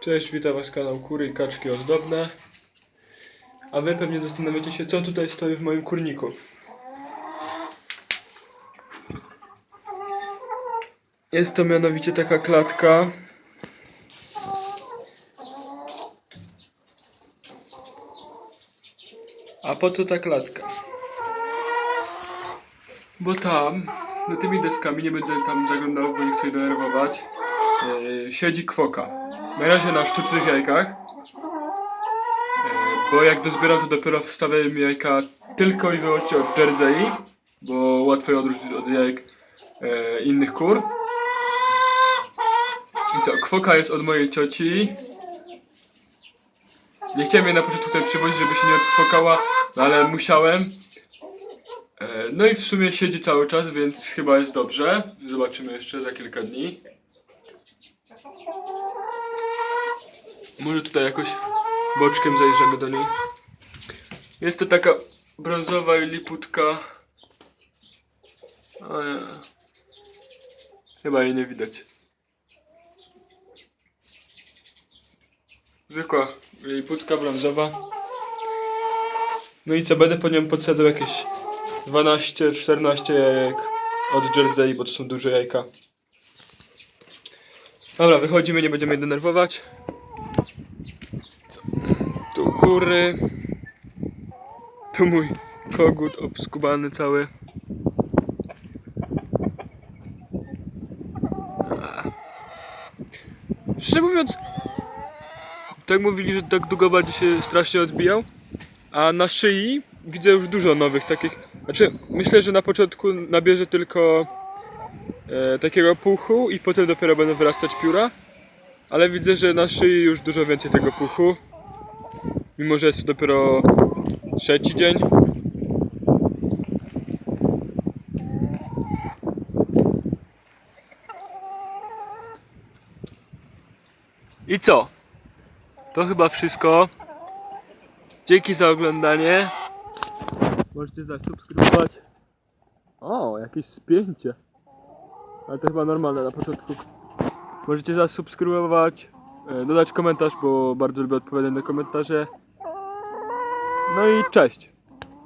Cześć, witam was kanał Kury i Kaczki Ozdobne. A wy pewnie zastanawiacie się, co tutaj stoi w moim kurniku. Jest to mianowicie taka klatka. A po co ta klatka? Bo tam, na tymi deskami, nie będę tam zaglądał, bo nie chcę denerwować, yy, siedzi kwoka. Na razie na sztucznych jajkach. Yy, bo jak dozbieram, to dopiero wstawiam jajka tylko i wyłącznie od jersey, bo łatwo je odróżnić od jajek yy, innych kur. I co, kwoka jest od mojej cioci. Nie chciałem jej na początku tutaj przywozić, żeby się nie odkwokała, no ale musiałem. E, No i w sumie siedzi cały czas, więc chyba jest dobrze. Zobaczymy jeszcze za kilka dni. Może tutaj jakoś boczkiem zajrzymy do niej. Jest to taka brązowa liputka. Nie. Chyba jej nie widać. Zwykła liputka brązowa. No i co, będę po nią podsadzał jakieś 12-14 jajek od Jersey, bo to są duże jajka. Dobra, wychodzimy, nie będziemy jej denerwować. Co? Tu mój kogut obskubany cały. Szczerze mówiąc, tak mówili, że tak długo będzie się strasznie odbijał. A na szyi widzę już dużo nowych takich. Znaczy, myślę, że na początku nabierze tylko e, takiego puchu i potem dopiero będą wyrastać pióra. Ale widzę, że na szyi już dużo więcej tego puchu. Mimo, że jest to dopiero trzeci dzień. I co? To chyba wszystko. Dzięki za oglądanie. Możecie zasubskrybować. O, jakieś spięcie. Ale to chyba normalne na początku. Możecie zasubskrybować, e, dodać komentarz, bo bardzo lubię odpowiadać na komentarze. No i cześć.